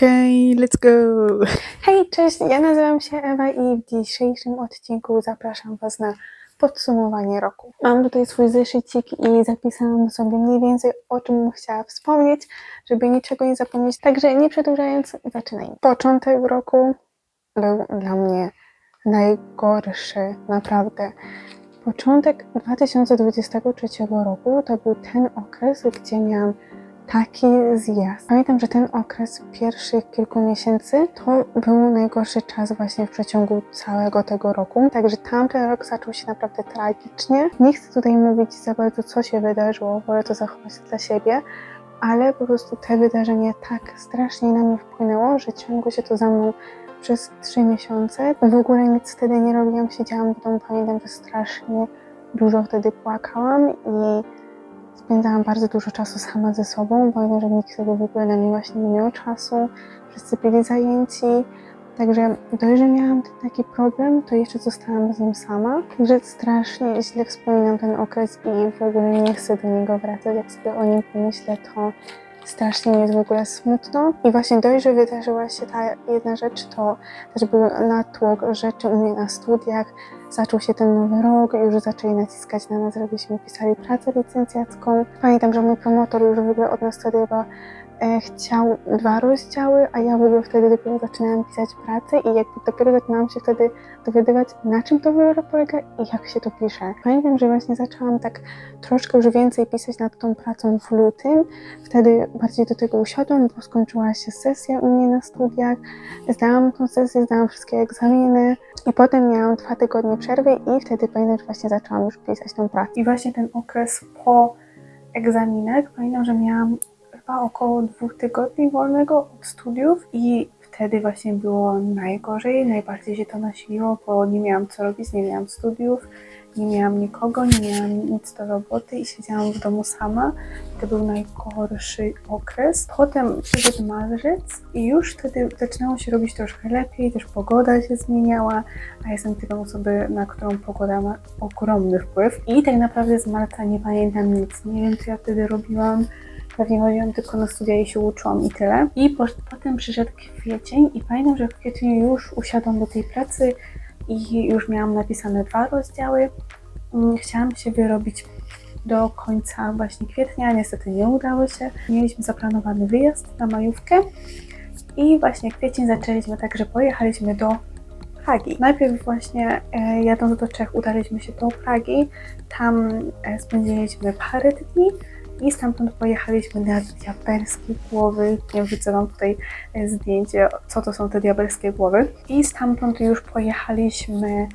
Okej, let's go! Hej, cześć, ja nazywam się Ewa i w dzisiejszym odcinku zapraszam Was na podsumowanie roku. Mam tutaj swój zeszycik i zapisałam sobie mniej więcej o czym chciała wspomnieć, żeby niczego nie zapomnieć. Także nie przedłużając, zaczynajmy. Początek roku był dla mnie najgorszy, naprawdę. Początek 2023 roku to był ten okres, gdzie miałam taki zjazd. Pamiętam, że ten okres pierwszych kilku miesięcy to był najgorszy czas właśnie w przeciągu całego tego roku. Także tamten rok zaczął się naprawdę tragicznie. Nie chcę tutaj mówić za bardzo, co się wydarzyło, wolę to zachować dla siebie, ale po prostu te wydarzenie tak strasznie na mnie wpłynęło, że ciągło się to za mną przez trzy miesiące. W ogóle nic wtedy nie robiłam, siedziałam w domu. Pamiętam, że strasznie dużo wtedy płakałam i spędzałam bardzo dużo czasu sama ze sobą. Pamiętam, że nikt wtedy w ogóle na mnie właśnie nie miał czasu. Wszyscy byli zajęci. Także dość, że miałam ten taki problem, to jeszcze zostałam z nim sama. Także strasznie źle wspominam ten okres i w ogóle nie chcę do niego wracać. Jak sobie o nim pomyślę, to strasznie mi jest w ogóle smutno. I właśnie dość, że wydarzyła się ta jedna rzecz, to też był natłok rzeczy u mnie na studiach. Zaczął się ten nowy rok, już zaczęli naciskać na nas, żebyśmy pisali pracę licencjacką. Pamiętam, że mój promotor już w ogóle od nas chciał dwa rozdziały, a ja w ogóle wtedy dopiero zaczynałam pisać pracę i jakby dopiero zaczynałam się wtedy dowiadywać, na czym to w ogóle polega i jak się to pisze. Pamiętam, że właśnie zaczęłam tak troszkę już więcej pisać nad tą pracą w lutym. Wtedy bardziej do tego usiadłam, bo skończyła się sesja u mnie na studiach. Zdałam tą sesję, zdałam wszystkie egzaminy i potem miałam dwa tygodnie przerwy i wtedy pamiętam, że właśnie zaczęłam już pisać tą pracę. I właśnie ten okres po egzaminach, pamiętam, że miałam chyba około dwóch tygodni wolnego od studiów i wtedy właśnie było najgorzej, najbardziej się to nasiliło, bo nie miałam co robić, nie miałam studiów, nie miałam nikogo, nie miałam nic do roboty i siedziałam w domu sama. To był najgorszy okres. Potem przyszedł marzec i już wtedy zaczynało się robić troszkę lepiej, też pogoda się zmieniała, a jestem taką osobą, na którą pogoda ma ogromny wpływ. I tak naprawdę z marca nie pamiętam nic. Nie wiem, co ja wtedy robiłam. Pewnie chodziłam tylko na studia i się uczyłam i tyle. I po, potem przyszedł kwiecień i pamiętam, że w kwietniu już usiadłam do tej pracy i już miałam napisane dwa rozdziały. Mm, Chciałam się wyrobić do końca właśnie kwietnia, niestety nie udało się. Mieliśmy zaplanowany wyjazd na majówkę i właśnie kwiecień zaczęliśmy tak, że pojechaliśmy do Pragi. Najpierw właśnie e, jadąc do Czech udaliśmy się do Pragi, tam e, spędziliśmy parę dni i stamtąd pojechaliśmy na diabelskie głowy. Nie wrzucę Wam tutaj e, zdjęcie, co to są te diabelskie głowy. I stamtąd już pojechaliśmy,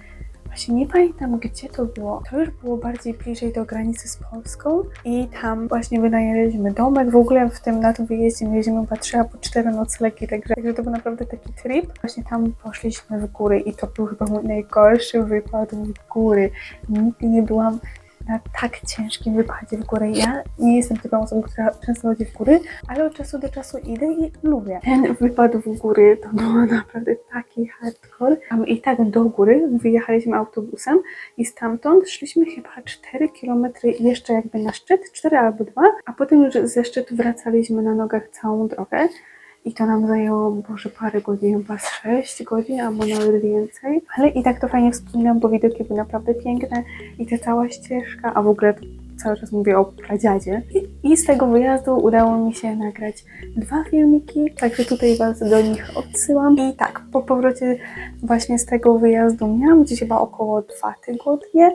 właśnie nie pamiętam gdzie to było. To już było bardziej bliżej do granicy z Polską i tam właśnie wynajęliśmy domek. W ogóle w tym na tym wyjeździe mieliśmy chyba trzy albo cztery noclegi, także, także to był naprawdę taki trip. Właśnie tam poszliśmy w góry i to był chyba mój najgorszy wypad w góry. Nigdy nie byłam na tak ciężkim wypadzie w górę. Ja nie jestem taką osobą, która często chodzi w góry, ale od czasu do czasu idę i lubię. Ten wypad w góry to było naprawdę taki hardcore. I tak do góry wyjechaliśmy autobusem i stamtąd szliśmy chyba 4 km jeszcze jakby na szczyt, 4 albo 2, a potem już ze szczytu wracaliśmy na nogach całą drogę. I to nam zajęło, Boże, parę godzin, chyba z 6 godzin, albo nawet więcej. Ale i tak to fajnie wspominam, bo widoki były naprawdę piękne i ta cała ścieżka, a w ogóle cały czas mówię o pradziadzie. I, I z tego wyjazdu udało mi się nagrać dwa filmiki, także tutaj Was do nich odsyłam. I tak, po powrocie właśnie z tego wyjazdu miałam gdzieś chyba około dwa tygodnie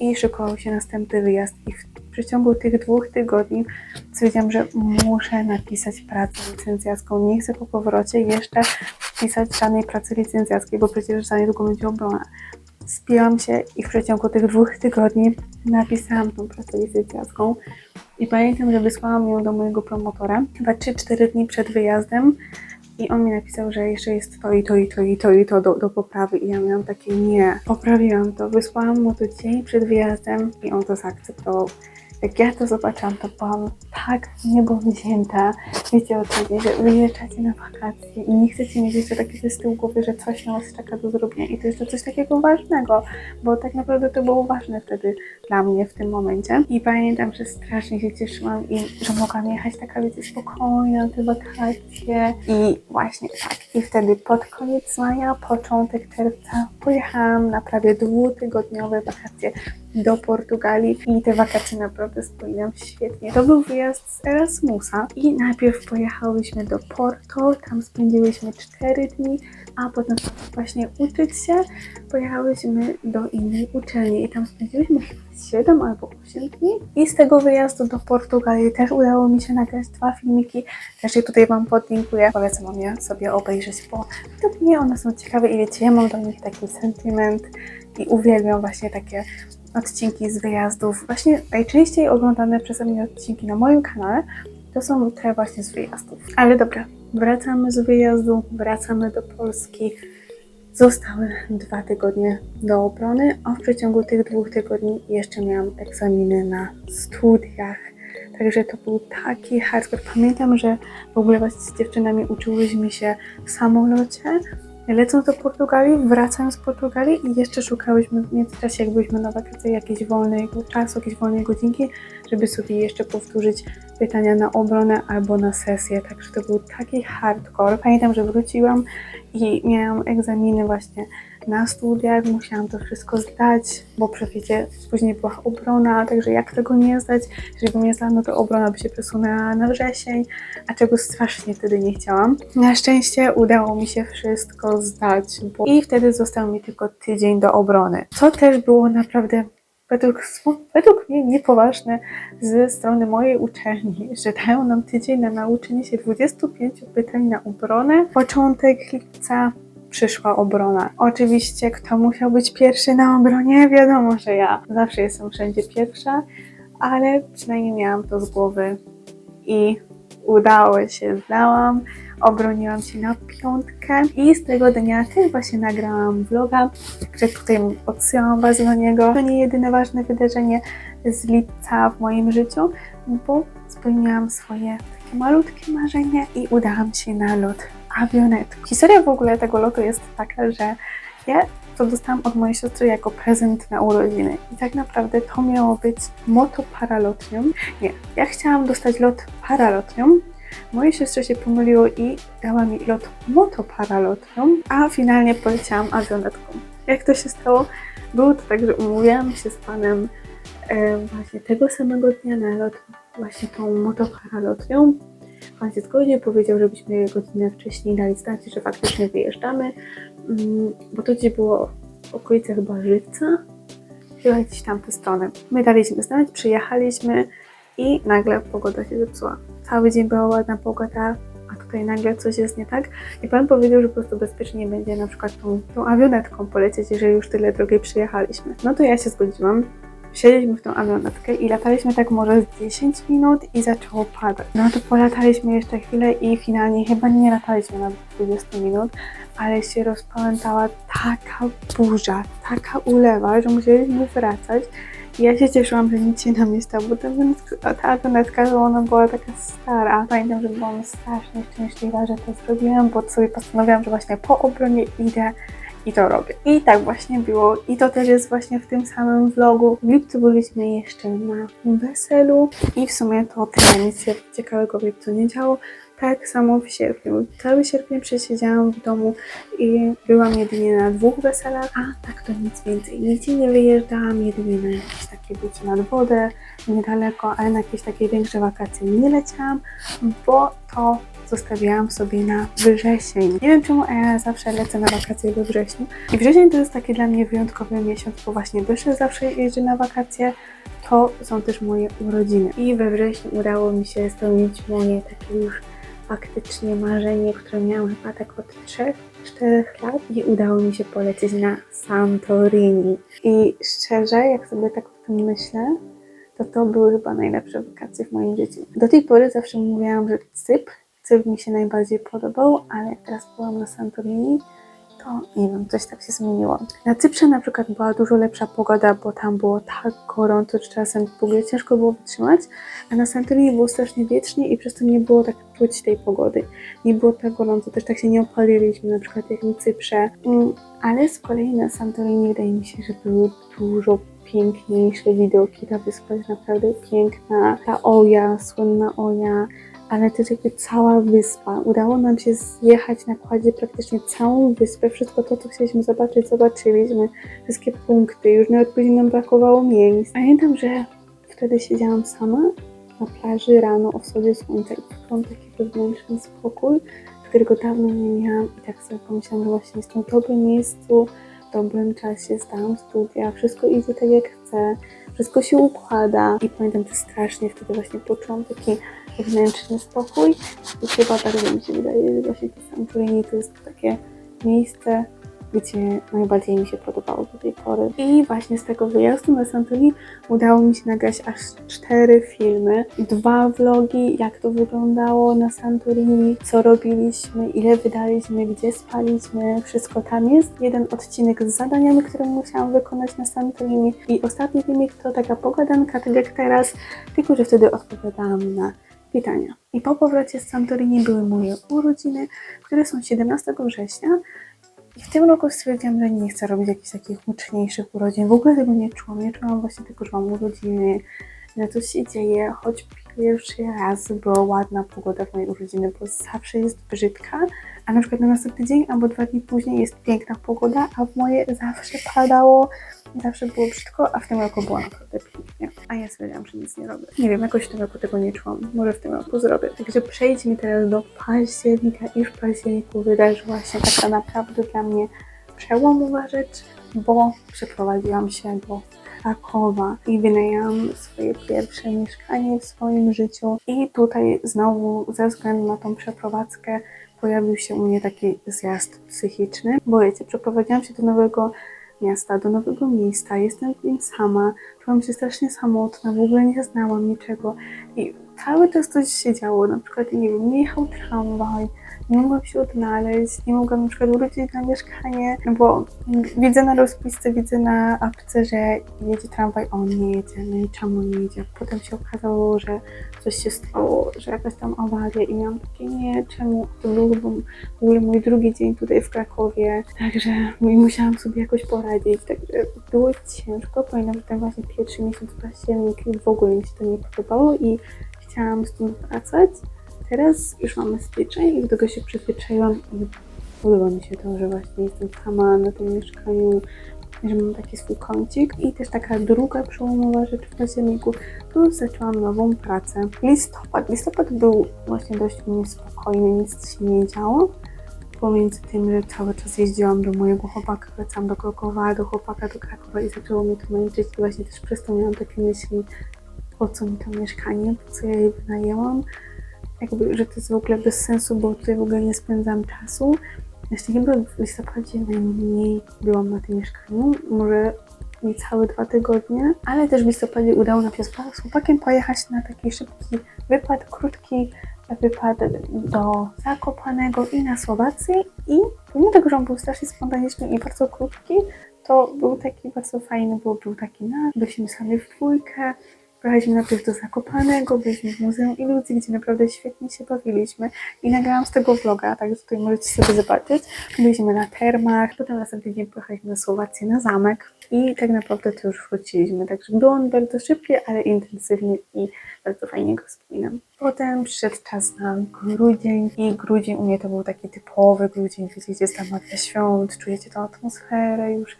i szykował się następny wyjazd i w przeciągu tych dwóch tygodni stwierdziłam, że muszę napisać pracę licencjacką. Nie chcę po powrocie jeszcze pisać żadnej pracy licencjackiej, bo przecież za niedługo będzie obrona. Spięłam się i w przeciągu tych dwóch tygodni napisałam tą pracę licencjacką. I pamiętam, że wysłałam ją do mojego promotora chyba 3-4 dni przed wyjazdem. I on mi napisał, że jeszcze jest to i to i to i to i to do, do poprawy. I ja miałam takie nie. Poprawiłam to, wysłałam mu to dzień przed wyjazdem i on to zaakceptował. Jak ja to zobaczyłam, to byłam tak niebo wzięta. Wiecie o co że wyjeżdżacie na wakacje i nie chcecie mieć jeszcze takiego z tyłu głowy, że coś na was czeka do zrobienia. I to jest to coś takiego ważnego, bo tak naprawdę to było ważne wtedy, dla mnie w tym momencie. I pamiętam, że strasznie się cieszyłam i że mogłam jechać taka, wiecie, spokojna na te wakacje. I właśnie tak. I wtedy pod koniec maja, początek czerwca pojechałam na prawie dwutygodniowe wakacje do Portugalii i te wakacje naprawdę spłynęły świetnie. To był wyjazd z Erasmusa i najpierw pojechałyśmy do Porto, tam spędziłyśmy 4 dni, a potem właśnie uczyć się pojechałyśmy do innej uczelni i tam spędziłyśmy chyba 7 albo 8 dni. I z tego wyjazdu do Portugalii też udało mi się nagrać dwa filmiki. Też je tutaj Wam podlinkuję. Polecam je sobie obejrzeć, bo według mnie one są ciekawe i wiecie, ja mam do nich taki sentyment i uwielbiam właśnie takie odcinki z wyjazdów. Właśnie najczęściej oglądane przeze mnie odcinki na moim kanale to są te właśnie z wyjazdów. Ale dobra, wracamy z wyjazdu, wracamy do Polski. Zostały dwa tygodnie do obrony, a w przeciągu tych dwóch tygodni jeszcze miałam egzaminy na studiach. Także to był taki hardcore. Pamiętam, że w ogóle właśnie z dziewczynami uczyłyśmy się w samolocie, lecąc do Portugalii, wracając z Portugalii i jeszcze szukałyśmy w międzyczasie, jak byliśmy na wakacje, jakiejś wolnego czasu, jakiejś wolnej godzinki, żeby sobie jeszcze powtórzyć pytania na obronę albo na sesję. Także to był taki hardcore. Pamiętam, że wróciłam i miałam egzaminy właśnie na studiach, musiałam to wszystko zdać, bo przecież później była obrona, także jak tego nie zdać, jeżeli bym nie zdała, no to obrona by się przesunęła na wrzesień, a czego strasznie wtedy nie chciałam. Na szczęście udało mi się wszystko zdać, bo... i wtedy został mi tylko tydzień do obrony, co też było naprawdę według, według mnie niepoważne ze strony mojej uczelni, że dają nam tydzień na nauczenie się 25 pytań na obronę. Początek lipca przyszła obrona. Oczywiście, kto musiał być pierwszy na obronie? Wiadomo, że ja zawsze jestem wszędzie pierwsza, ale przynajmniej miałam to z głowy i udało się, zdałam. Obroniłam się na piątkę i z tego dnia też właśnie nagrałam vloga, że tutaj odsyłam Was do niego. To nie jedyne ważne wydarzenie z lipca w moim życiu, bo spełniłam swoje takie malutkie marzenie i udałam się na lot Historia w ogóle tego lotu jest taka, że ja to dostałam od mojej siostry jako prezent na urodziny. I tak naprawdę to miało być motoparalotnią. Nie, ja chciałam dostać lot paralotnią, Mojej siostrze się pomyliło i dała mi lot motoparalotnią, a finalnie poleciałam awionetką. Jak to się stało? Było to tak, że umówiłam się z panem e, właśnie tego samego dnia na lot właśnie tą motoparalotnią. Pan się zgodził, powiedział, żebyśmy godzinę wcześniej dali znać, że faktycznie wyjeżdżamy, mm, bo to gdzie było w okolicy chyba Żywca, chyba gdzieś tam te strony. My daliśmy znać, przyjechaliśmy i nagle pogoda się zepsuła cały dzień była ładna pogoda, a tutaj nagle coś jest nie tak. I pan powiedział, że po prostu bezpiecznie będzie na przykład tą, tą awionetką polecieć, jeżeli już tyle drogi przyjechaliśmy. No to ja się zgodziłam. Wsiedliśmy w tą awionetkę i lataliśmy tak może z 10 minut i zaczęło padać. No to polataliśmy jeszcze chwilę i finalnie chyba nie lataliśmy na 20 minut, ale się rozpamiętała taka burza, taka ulewa, że musieliśmy wracać. Ja się cieszyłam, że nic się nam nie stało, bo ta, ta awionetka, że ona była taka stara. Pamiętam, że byłam strasznie szczęśliwa, że to zrobiłam, bo sobie postanowiłam, że właśnie po obronie idę i to robię. I tak właśnie było. I to też jest właśnie w tym samym vlogu. W lipcu byliśmy jeszcze na weselu i w sumie to tyle nic się ciekawego w lipcu nie działo. Tak samo w sierpniu. Cały sierpień przesiedziałam w domu i byłam jedynie na dwóch weselach, a tak to nic więcej. Nigdzie nie wyjeżdżałam, jedynie na jakieś takie bycie nad wodę, niedaleko, ale na jakieś takie większe wakacje nie leciałam, bo to zostawiałam sobie na wrzesień. Nie wiem czemu, ja zawsze lecę na wakacje we wrześniu. I wrzesień to jest taki dla mnie wyjątkowy miesiąc, bo właśnie Byszy zawsze jeżdżę na wakacje. To są też moje urodziny. I we wrześniu udało mi się spełnić moje takie już faktycznie marzenie, które miałam chyba tak od 3-4 lat i udało mi się polecieć na Santorini. I szczerze, jak sobie tak o tym myślę, to to były chyba najlepsze wakacje w moim życiu. Do tej pory zawsze mówiłam, że Cypr, Cypr mi się najbardziej podobał, ale jak teraz byłam na Santorini, to nie wiem, coś tak się zmieniło. Na Cyprze na przykład była dużo lepsza pogoda, bo tam było tak gorąco, że czasem w ogóle ciężko było wytrzymać, a na Santorini było strasznie wiecznie i przez to nie było tak czuć tej pogody. Nie było tak gorąco, też tak się nie opaliliśmy, na przykład jak na Cyprze. Mm, ale z kolei na Santorini wydaje mi się, że było dużo najpiękniejsze widoki. Ta wyspa jest naprawdę piękna. Ta Oja, słynna Oja, ale też jakby cała wyspa. Udało nam się zjechać na kładzie praktycznie całą wyspę. Wszystko to, co chcieliśmy zobaczyć, zobaczyliśmy. Wszystkie punkty. Już nawet później nam brakowało miejsc. Pamiętam, że wtedy siedziałam sama na plaży rano o wschodzie słońca i poczułam taki wewnętrzny spokój, którego dawno nie miałam i tak sobie pomyślałam, że właśnie jestem w dobrym miejscu, dobrym czasie, zdałam studia, wszystko idzie tak jak chcę, wszystko się układa. I pamiętam, że strasznie wtedy właśnie poczułam taki wewnętrzny spokój. I chyba bardzo mi się wydaje, że właśnie to Santorini to jest takie miejsce, gdzie najbardziej mi się podobało do tej pory. I właśnie z tego wyjazdu na Santorini udało mi się nagrać aż cztery filmy, dwa vlogi, jak to wyglądało na Santorini, co robiliśmy, ile wydaliśmy, gdzie spaliśmy, wszystko tam jest. Jeden odcinek z zadaniami, które musiałam wykonać na Santorini i ostatni filmik to taka pogadanka, tak jak teraz, tylko że wtedy odpowiadałam na pytania. I po powrocie z Santorini były moje urodziny, które są 17 września. I w tym roku stwierdziłam, że nie chcę robić jakichś takich huczniejszych urodzin. W ogóle tego nie czułam. Nie czułam właśnie tego, że mam urodziny, że coś się dzieje, choć pierwszy raz była ładna pogoda w mojej urodziny, bo zawsze jest brzydka, a na przykład na następny dzień albo dwa dni później jest piękna pogoda, a w moje zawsze padało, zawsze było brzydko, a w tym roku było naprawdę pięknie. A ja stwierdziłam, że nic nie robię. Nie wiem, jakoś w tym roku tego nie czułam. Może w tym roku zrobię. Także przejdźmy teraz do października i w październiku wydarzyła się taka naprawdę dla mnie przełomowa rzecz, bo przeprowadziłam się do Krakowa i wynajęłam swoje pierwsze mieszkanie w swoim życiu. I tutaj znowu ze względu na tą przeprowadzkę pojawił się u mnie taki zjazd psychiczny, bo wiecie, przeprowadziłam się do nowego miasta, do nowego miejsca, jestem w nim sama, czułam się strasznie samotna, w ogóle nie znałam niczego. I cały czas coś się działo, na przykład, nie wiem, nie jechał tramwaj, nie mogłam się odnaleźć, nie mogłam na przykład wrócić na mieszkanie, bo widzę na rozpisce, widzę na apce, że jedzie tramwaj, on nie jedzie, no i czemu nie jedzie? Potem się okazało, że coś się stało, że jakaś tam awaria i miałam takie, nie, czemu? To był w ogóle mój drugi dzień tutaj w Krakowie, także musiałam sobie jakoś poradzić, także było ciężko, że ten właśnie pierwszy miesiąc październik w ogóle mi się to nie podobało i chciałam stąd wracać. Teraz już mamy styczeń i do tego się przyzwyczaiłam i podoba mi się to, że właśnie jestem sama na tym mieszkaniu, że mam taki swój kącik. I też taka druga przełomowa rzecz w październiku, to zaczęłam nową pracę. Listopad. Listopad był właśnie dość u mnie spokojny, nic się nie działo. Pomiędzy tym, że cały czas jeździłam do mojego chłopaka, wracałam do Krakowa, do chłopaka do Krakowa i zaczęło mnie to męczyć. I właśnie też przez to miałam takie myśli, po co mi to mieszkanie, po co ja je wynajęłam jakby, że to jest w ogóle bez sensu, bo tutaj w ogóle nie spędzam czasu. Jeszcze chyba w listopadzie najmniej byłam na tym mieszkaniu, może niecałe dwa tygodnie, ale też w listopadzie udało nam się z chłopakiem pojechać na taki szybki wypad, krótki wypad do Zakopanego i na Słowację. I pomimo tego, że on był strasznie spontaniczny i bardzo krótki, to był taki bardzo fajny, bo był taki na, byliśmy sami w dwójkę, Pojechaliśmy najpierw do Zakopanego, byliśmy w Muzeum Iluzji, gdzie naprawdę świetnie się bawiliśmy i nagrałam z tego vloga, także tutaj możecie sobie zobaczyć. Byliśmy na termach, potem następny dzień pojechaliśmy na Słowację, na zamek i tak naprawdę to już wróciliśmy. Także był on bardzo szybki, ale intensywny i bardzo fajnie go wspominam. Potem przyszedł czas na grudzień i grudzień u mnie to był taki typowy grudzień, wiecie, gdzie magia świąt, czujecie tą atmosferę już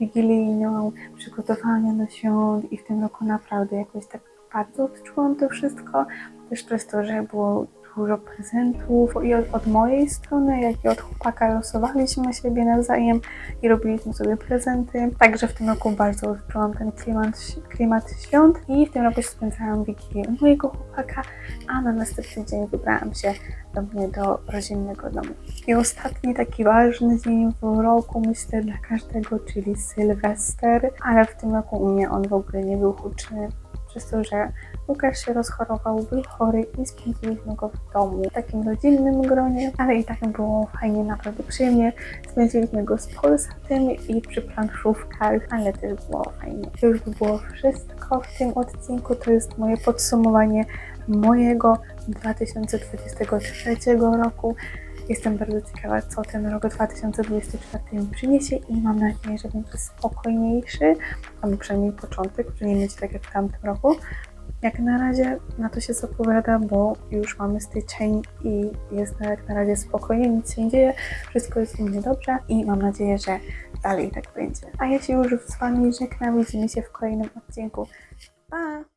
wigilijną, przygotowania na świąt i w tym roku naprawdę jakoś tak bardzo odczułam to wszystko. Też przez to, że było dużo prezentów i od, od mojej strony, jak i od chłopaka losowaliśmy siebie nawzajem i robiliśmy sobie prezenty. Także w tym roku bardzo odczułam ten klimat, klimat świąt i w tym roku spędzałam wigilię mojego chłopaka, a na następny dzień wybrałam się do mnie do rodzinnego domu. I ostatni taki ważny dzień w roku, myślę dla każdego, czyli Sylwester, ale w tym roku u mnie on w ogóle nie był huczny, przez to, że Łukasz się rozchorował, był chory i spędziliśmy go w domu, w takim rodzinnym gronie, ale i tak było fajnie, naprawdę przyjemnie. Spędziliśmy go z Polsatem i przy planszówkach, ale też było fajnie. To już by było wszystko w tym odcinku, to jest moje podsumowanie mojego 2023 roku. Jestem bardzo ciekawa, co ten rok 2024 mi przyniesie i mam nadzieję, że będzie spokojniejszy, albo przynajmniej początek, że nie będzie tak jak w tamtym roku. Jak na razie na to się zapowiada, bo już mamy styczeń i jest jak na razie spokojnie, nic się nie dzieje, wszystko jest u mnie dobrze i mam nadzieję, że dalej tak będzie. A ja się już z Wami żegnam, widzimy się w kolejnym odcinku. Pa!